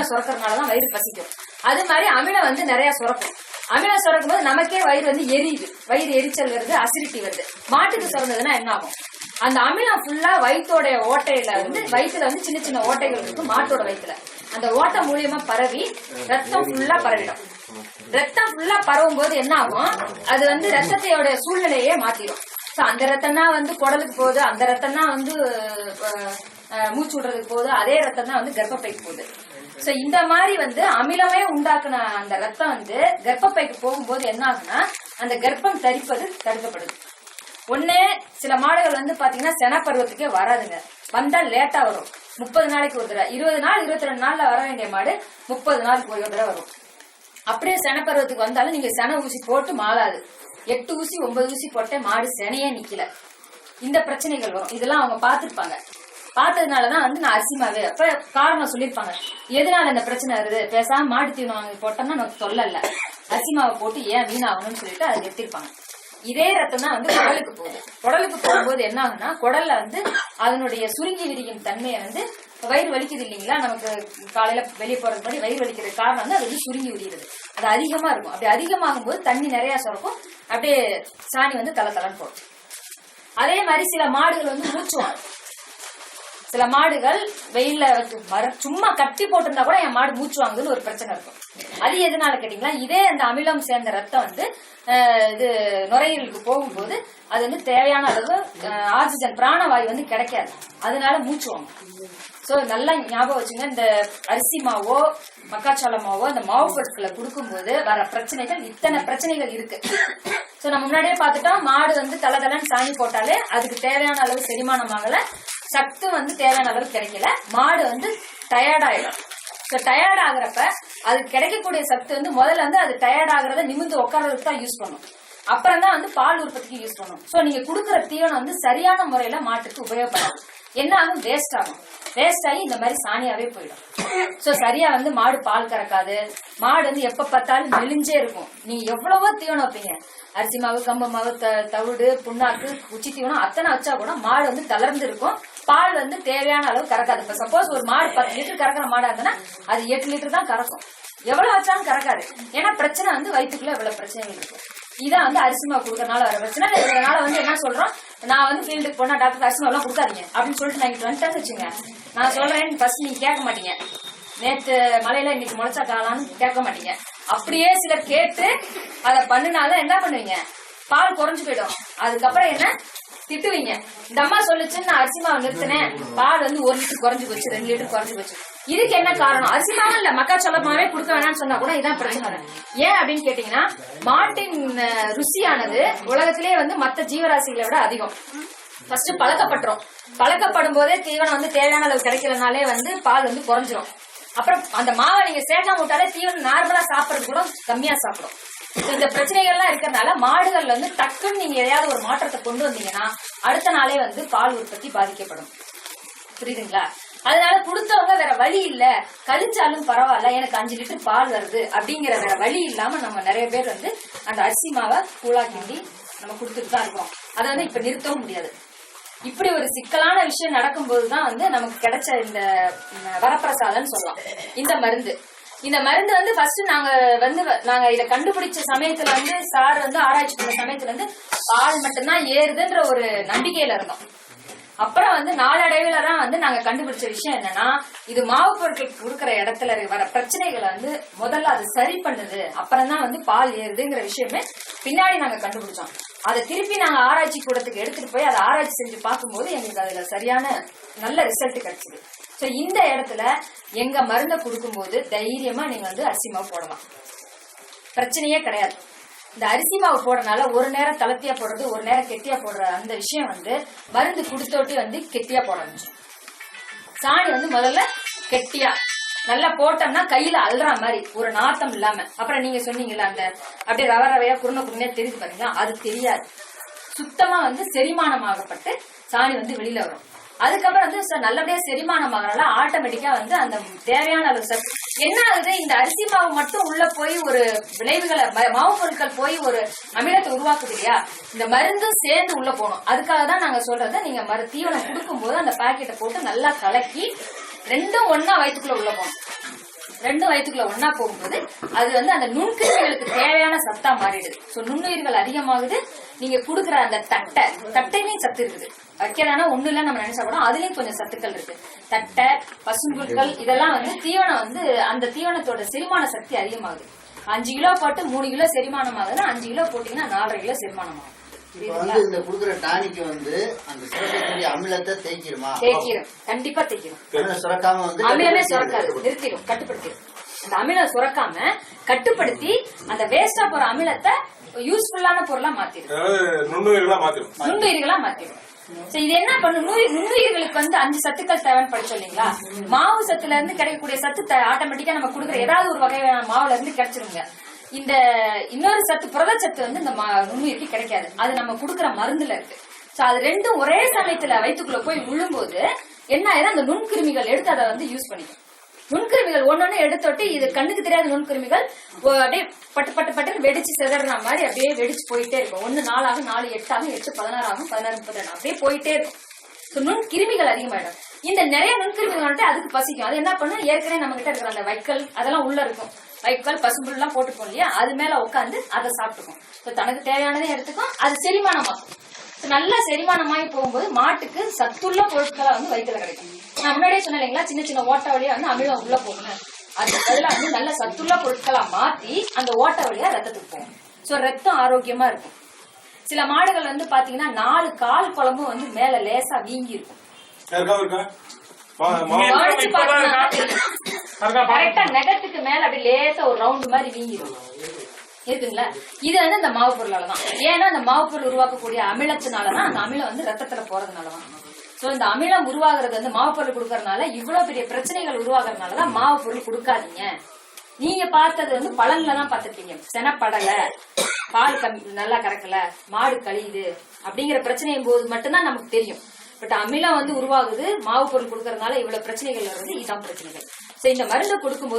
அமிலம் சுரக்கிறதுனாலதான் வயிறு பசிக்கும். அது மாதிரி அமிலம் வந்து நிறைய சுரக்கும். அமிலம் சுரக்கும் போது நமக்கே வயிறு வந்து எரியுது. வயிறு எரிச்சல் வருது அசிடிட்டி வருது. மாட்டுக்கு சுரந்ததுன்னா என்ன ஆகும் அந்த அமிலம் ஃபுல்லா வயிற்றோட ஓட்டையில வந்து வயிற்றுல வந்து சின்ன சின்ன ஓட்டைகள் இருக்கும் மாட்டோட வயிற்றுல அந்த ஓட்டை மூலியமா பரவி ரத்தம் ஃபுல்லா பரவிடும். ரத்தம் ஃபுல்லா பரவும் போது என்ன ஆகும் அது வந்து ரத்தத்தையோட சூழ்நிலையே மாத்திடும் அந்த ரத்தம் தான் வந்து குடலுக்கு போகுது அந்த ரத்தம் தான் வந்து மூச்சு விடுறதுக்கு போகுது அதே ரத்தம் தான் வந்து கர்ப்பப்பைக்கு போகுது. சோ இந்த மாதிரி வந்து அமிலமே உண்டாக்குன அந்த ரத்தம் வந்து கர்ப்பப்பைக்கு போகும்போது என்ன ஆகுனா அந்த கர்ப்பம் தரிப்பது தடுக்கப்படுது. ஒன்று சில மாடுகள் வந்து பாத்தீங்கன்னா சென பருவத்துக்கே வராதுங்க. வந்தா லேட்டா வரும். முப்பது நாளைக்கு ஒரு தடவை. இருபது நாள் இருபத்தி ரெண்டு நாள்ல வர வேண்டிய மாடு முப்பது நாளுக்கு ஒரு தடவை வரும். அப்படியே செனப்பருவத்துக்கு வந்தாலும் நீங்க சென ஊசி போட்டு மாளாது எட்டு ஊசி ஒன்பது ஊசி போட்டே மாடு செனையே நிக்கல. இந்த பிரச்சனைகள் வரும். இதெல்லாம் அவங்க பார்த்துருப்பாங்க. பார்த்ததுனாலதான் வந்து நான் அரிசி மாவு அப்ப காரணம் சொல்லியிருப்பாங்க. எதனால இந்த பிரச்சனை வருது? பேசாம மாடு தீவனம் வாங்கி போட்டோம்னா நமக்கு தொல்லை இல்ல அரிசி மாவை போட்டு ஏன் வீணாகணும்னு சொல்லிட்டு அதை நிறுத்திருப்பாங்க. இதே ரத்தம் தான் வந்து குடலுக்கு போகுது. குடலுக்கு போகும்போது என்ன ஆகுனா குடல்ல வந்து அதனுடைய சுருங்கி விரியும் தன்மையை வந்து வயிறு வலிக்குது இல்லைங்களா? நமக்கு காலையில வெளியே போறது மாதிரி வயிறு வலிக்கிறது காரணம் வந்து அது வந்து சுருங்கி விரியுது. அது அதிகமா இருக்கும். அப்படி அதிகமாகும் போது தண்ணி நிறைய சுரக்கும். அப்படியே சாணி வந்து தலை தலன்னு போடும். அதே மாதிரி சில மாடுகள் வந்து மூச்சுவாங்க சில மாடுகள் வெயில்ல வர சும்மா கட்டி போட்டிருந்தா கூட என் மாடு மூச்சு வாங்குதுன்னு ஒரு பிரச்சனை இருக்கும். அது எதனால கேட்டீங்களா இதே அந்த அமிலம் சேர்ந்த ரத்தம் வந்து இது நுரையீரலுக்கு போகும்போது அது வந்து தேவையான அளவு ஆக்சிஜன் பிராணவாயு வந்து கிடைக்காது. அதனால மூச்சு வாங்கும் சோ நல்லா ஞாபகம் வச்சுங்க இந்த அரிசி மாவோ மக்காச்சோள மாவோ இந்த மாவு பொருட்களை கொடுக்கும்போது வர பிரச்சனைகள் இத்தனை பிரச்சனைகள் இருக்கு. சோ நம்ம முன்னாடியே பார்த்துட்டோம் மாடு வந்து தலை தலைன்னு சாணி போட்டாலே அதுக்கு தேவையான அளவு செரிமானம் ஆகல. சத்து வந்து தேவையான அளவு கிடைக்கல. மாடு வந்து டயர்டாயிடும் ஸோ டயர்ட் ஆகுறப்ப அது கிடைக்கக்கூடிய சத்து வந்து முதல்ல வந்து அது டயர்ட் ஆகுறத நிமிந்து உட்கார்றதுக்கு தான் யூஸ் பண்ணும். அப்புறம் தான் வந்து பால் உற்பத்திக்கு யூஸ் பண்ணும். ஸோ நீங்க கொடுக்குற தீவனம் வந்து சரியான முறையில மாட்டுக்கு உபயோகப்படும் என்ன ஆகும்? வேஸ்ட் ஆகும். வேஸ்ட் ஆகி இந்த மாதிரி சாணியாவே போயிடும். ஸோ சரியா வந்து மாடு பால் கறக்காது. மாடு வந்து எப்ப பார்த்தாலும் மெலிஞ்சே இருக்கும். நீங்க எவ்வளவோ தீவனம் வைப்பீங்க. அரிசி மாவு கம்பு மாவு த- தவிடு புண்ணாக்கு உச்சி தீவனம் அத்தனை வச்சா கூட மாடு வந்து தளர்ந்து இருக்கும். பால் வந்து தேவையான அளவு கறக்காது. இப்ப சப்போஸ் ஒரு மாடு பத்து லிட்டர் கறக்கிற மாடா இருந்ததுன்னா அது எட்டு லிட்டர் தான் கறக்கும். எவ்வளவு வச்சாலும் கறக்காது. ஏன்னா பிரச்சனை வந்து வயிற்றுக்குள்ள எவ்வளவு பிரச்சனைகள் இருக்கு. இதான் வந்து அரிசிமா கொடுக்கறனால வர பிரச்சனை. இதனால வந்து என்ன சொல்றோம்? நான் வந்து ஃபீல்டுக்கு போனா டாக்டர் அரிசிமா எல்லாம் கொடுக்காதீங்க. அப்படின்னு சொல்லிட்டு நான் இங்க வந்துட்டேன்னு வச்சுங்க நான் சொல்றேன் ஃபர்ஸ்ட் நீங்க கேட்க மாட்டீங்க. நேத்து மலையில இன்னைக்கு முளைச்சா காலான்னு கேட்க மாட்டீங்க. அப்படியே சிலர் கேட்டு அதை பண்ணினால என்ன பண்ணுவீங்க? பால் குறைஞ்சு போயிடும். அதுக்கப்புறம் என்ன? திட்டுவீங்க. இந்த அம்மா சொல்லுச்சுன்னு நான் அரிசி மாவு நிறுத்தினேன். பால் வந்து ஒரு லிட்டர் குறைஞ்சு போச்சு ரெண்டு லிட்டர் குறைஞ்சு போச்சு. இதுக்கு என்ன காரணம்? அரிசி மாவு இல்ல மக்காச்சோள மாவே கொடுக்க வேணாம்னு சொன்னா கூட இதான் பிரச்சனை. ஏன் அப்படின்னு கேட்டீங்கன்னா மாட்டின் ருசியானது உலகத்திலே வந்து மத்த ஜீவராசிகளை விட அதிகம். ஃபர்ஸ்ட் பழக்கப்பட்டுரும் பழக்கப்படும் போதே தீவனம் வந்து தேவையான அளவு கிடைக்கலனாலே வந்து பால் வந்து குறைஞ்சிரும். அப்புறம் அந்த மாவை நீங்க சேர்க்காம விட்டாலே தீவனம் நார்மலா சாப்பிடுறது கூட கம்மியா சாப்பிடும். So, இந்த பிரச்சனைகள்லாம் இருக்கிறதுனால மாடுகள்ல வந்து டக்குன்னு நீங்க எதையாவது ஒரு மாற்றத்தை கொண்டு வந்தீங்கன்னா அடுத்த நாளே வந்து பால் உற்பத்தி பாதிக்கப்படும். புரியுதுங்களா? அதனால கொடுத்தவங்க வேற வழி இல்ல கழிச்சாலும் பரவாயில்ல எனக்கு அஞ்சு லிட்டர் பால் வருது அப்படிங்கிற வேற வழி இல்லாம நம்ம நிறைய பேர் வந்து அந்த அரிசி மாவை கூழா கிண்டி நம்ம கொடுத்துட்டு தான் இருக்கோம். அதை வந்து இப்ப நிறுத்தவும் முடியாது. இப்படி ஒரு சிக்கலான விஷயம் நடக்கும்போது தான் வந்து நமக்கு கிடைச்ச இந்த ம், வரப்பிரசாதம்னு சொல்லலாம். இந்த மருந்து. இந்த மருந்து வந்து ஃபர்ஸ்ட் நாங்க வந்து வ- நாங்க இத கண்டுபிடிச்ச சமயத்துல வந்து சார் வந்து ஆராய்ச்சி பண்ண சமயத்துல வந்து பால் மட்டும்தான் ஏறுதுன்ற ஒரு நம்பிக்கையில இருந்தோம். அப்புறம் வந்து நாளடைவுல தான் வந்து நாங்க கண்டுபிடிச்ச விஷயம் என்னன்னா இது மாவு பொருட்கள் கொடுக்குற இடத்துல வர பிரச்சனைகளை வந்து முதல்ல அது சரி பண்ணுது அப்புறம் தான் வந்து பால் ஏறுதுங்கிற விஷயமே பின்னாடி நாங்க கண்டுபிடிச்சோம். அதை திருப்பி நாங்கள் ஆராய்ச்சி கூடத்துக்கு எடுத்துட்டு போய் அதை ஆராய்ச்சி செஞ்சு பார்க்கும்போது எங்களுக்கு அதுல சரியான நல்ல ரிசல்ட் கிடைச்சிது. ஸோ இந்த இடத்துல எங்க மருந்தை கொடுக்கும்போது தைரியமா நீங்க வந்து அரிசி மாவு போடலாம். பிரச்சனையே கிடையாது. இந்த அரிசி மாவு போடுறதுனால ஒரு நேரம் தளர்த்தியா போடுறது ஒரு நேரம் கெட்டியா போடுற அந்த விஷயம் வந்து மருந்து கொடுத்தோட்டி வந்து கெட்டியா போட ஆரம்பிச்சோம் சாணி வந்து முதல்ல கெட்டியா நல்லா போட்டோம்னா கையில அல்ற மாதிரி ஒரு நாத்தம் இல்லாம. அப்புறம் நீங்க சொன்னீங்கல்ல அந்த அப்படியே ரவ ரவையா குருண குருணையா தெரியுது பாத்தீங்களா? அது தெரியாது. சுத்தமா வந்து செரிமானமாகப்பட்டு சாணி வந்து வெளியில வரும். அதுக்கப்புறம் வந்து நல்லபடியா செரிமானம் ஆகிறனால ஆட்டோமேட்டிக்கா வந்து அந்த தேவையான அளவு சத்து என்ன ஆகுது? இந்த அரிசி மாவு மட்டும் உள்ள போய் ஒரு விளைவுகளை ம- மாவு பொருட்கள் போய் ஒரு அமிலத்தை உருவாக்குது இல்லையா? இந்த மருந்தும் சேர்ந்து உள்ள போகணும். அதுக்காக தான் நாங்க சொல்றது நீங்க மரு தீவனம் கொடுக்கும்போது அந்த பாக்கெட்டை போட்டு நல்லா கலக்கி ரெண்டும் ஒன்னா வயிற்றுக்குள்ள உள்ள போகும் ரெண்டும் வயிற்றுக்குள்ள ஒண்ணா போகும்போது அது வந்து அந்த நுண்கிருமிகளுக்கு தேவையான சத்தா மாறிடுது. சோ நுண்ணுயிர்கள் அதிகமாகுது. நீங்க குடுக்குற அந்த தட்டை தட்டையிலையும் சத்து இருக்குது. வைக்கிறானா ஒண்ணு இல்ல நம்ம நினைச்சா கூட அதுலயும் கொஞ்சம் சத்துக்கள் இருக்கு. தட்டை பசும்புற்கள் இதெல்லாம் வந்து தீவனம் வந்து அந்த தீவனத்தோட செரிமான சக்தி அதிகமாகுது. அஞ்சு கிலோ போட்டு மூணு கிலோ செரிமானம் ஆகுதுன்னா அஞ்சு கிலோ போட்டீங்கன்னா நாலரை கிலோ செரிமானம் ஆகும் இப்ப வந்து இந்த குடுக்குற டானிக்கு வந்து அந்த சுரக்கக்கூடிய அமிலத்தை தேய்க்கிருமா? தேய்க்கிறோம் கண்டிப்பா தேய்க்கிறோம் அமிலம் சுரக்காம வந்து அமிலமே கட்டுப்படுத்தி சுரக்காது. நிறுத்திடும் கட்டுப்படுத்திடும் அந்த அமிலம் சுரக்காம கட்டுப்படுத்தி அந்த வேஸ்டா போற அமிலத்தை யூஸ்ஃபுல்லான பொருளா மாத்திடும் நுண்ணுயிர்களா மாத்திரும். நுண்ணுயிர்களா மாத்திடும் சரி இது என்ன பண்ணும் நுண்ணுயிர் நுண்ணுயிர்களுக்கு வந்து அஞ்சு சத்துக்கள் தேவைன்னு படிச்சோம் இல்லைங்களா? மாவு சத்துல இருந்து கிடைக்கக்கூடிய சத்து ஆட்டோமேட்டிக்கா நம்ம கொடுக்குற ஏதாவது ஒரு வகையான மாவுல இருந்து கிடைச்சிருங்க. இந்த இன்னொரு சத்து புரத சத்து வந்து இந்த மா- நுண்ணுயிருக்கு கிடைக்காது. அது நம்ம கொடுக்குற மருந்துல இருக்கு. சோ அது ரெண்டும் ஒரே சமயத்துல வயிற்றுக்குள்ள போய் விழும்போது என்ன ஆயிரும்? அந்த நுண்கிருமிகள் எடுத்து அதை வந்து யூஸ் பண்ணிக்கும். நுண்கிருமிகள் ஒன்னொன்னு எடுத்தொட்டு இது கண்ணுக்கு தெரியாத நுண்கிருமிகள் அப்படியே பட்டு பட்டு பட்டு வெடிச்சு சிதற மாதிரி அப்படியே வெடிச்சு போயிட்டே இருக்கும். ஒன்னு நாலாகும் நாலு எட்டாகும் எட்டு பதினாறாகும் பதினாறு முப்பத்தி ரெண்டு அப்படியே போயிட்டே இருக்கும். ஸோ நுண்கிருமிகள் அதிகமாயிடும். இந்த நிறைய நுண்கிருமிகள் வந்துட்டு அதுக்கு பசிக்கும். அது என்ன பண்ணும்? ஏற்கனவே நம்ம கிட்ட இருக்கிற அந்த வைக்கல் அதெல்லாம் உள்ள இருக்கும். வைக்கல் பசும்புல் எல்லாம் போட்டுப்போம் இல்லையா? அது மேல உட்காந்து அதை சாப்பிட்டுக்கும் So, தனக்கு தேவையானதை எடுத்துக்கும். அது செரிமானமாக்கும். So, நல்லா செரிமானமாகி போகும்போது மாட்டுக்கு சத்துள்ள பொருட்களை வந்து வயிற்றுல கிடைக்கும். நான் முன்னாடியே சொன்னேன் இல்லைங்களா? சின்ன சின்ன ஓட்டை வழியா வந்து அமிலம் உள்ள போகணும் அது பதிலா வந்து நல்ல சத்துள்ள பொருட்களா மாத்தி அந்த ஓட்டை வழியா ரத்தத்துக்கு போகும் சோ ரத்தம் ஆரோக்கியமா இருக்கும். சில மாடுகள் வந்து பாத்தீங்கன்னா நாலு கால் குழம்பும் வந்து மேல லேசா வீங்கி இருக்கும் கரெக்டா நெகத்துக்கு மேல அப்படியே லேசா ஒரு ரவுண்ட் மாதிரி வீங்கிடும் இருக்குங்களா? இது வந்து அந்த மாவு பொருளாலதான். ஏன்னா அந்த மாவு பொருள் உருவாக்கக்கூடிய அமிலத்தினாலதான் அந்த அமிலம் வந்து ரத்தத்துல போறதுனாலதான். சோ இந்த அமிலம் உருவாகிறது வந்து மாவு பொருள் கொடுக்கறதுனால இவ்வளவு பெரிய பிரச்சனைகள் உருவாகிறதுனாலதான் மாவு பொருள் கொடுக்காதீங்க. நீங்க பார்த்தது வந்து பழங்கள்ல தான் பார்த்திருப்பீங்க. செனப்படல பால் கம்மி நல்லா கறக்கல மாடு கழியுது அப்படிங்கிற பிரச்சனையும் போது மட்டும்தான் நமக்கு தெரியும். பட் அமிலம் வந்து உருவாகுது மாவு பொருள் கொடுக்கறதுனால இவ்வளவு பிரச்சனைகள் வருது இதுதான் பிரச்சனைகள். சோ இந்த மருந்து கொடுக்கும்போது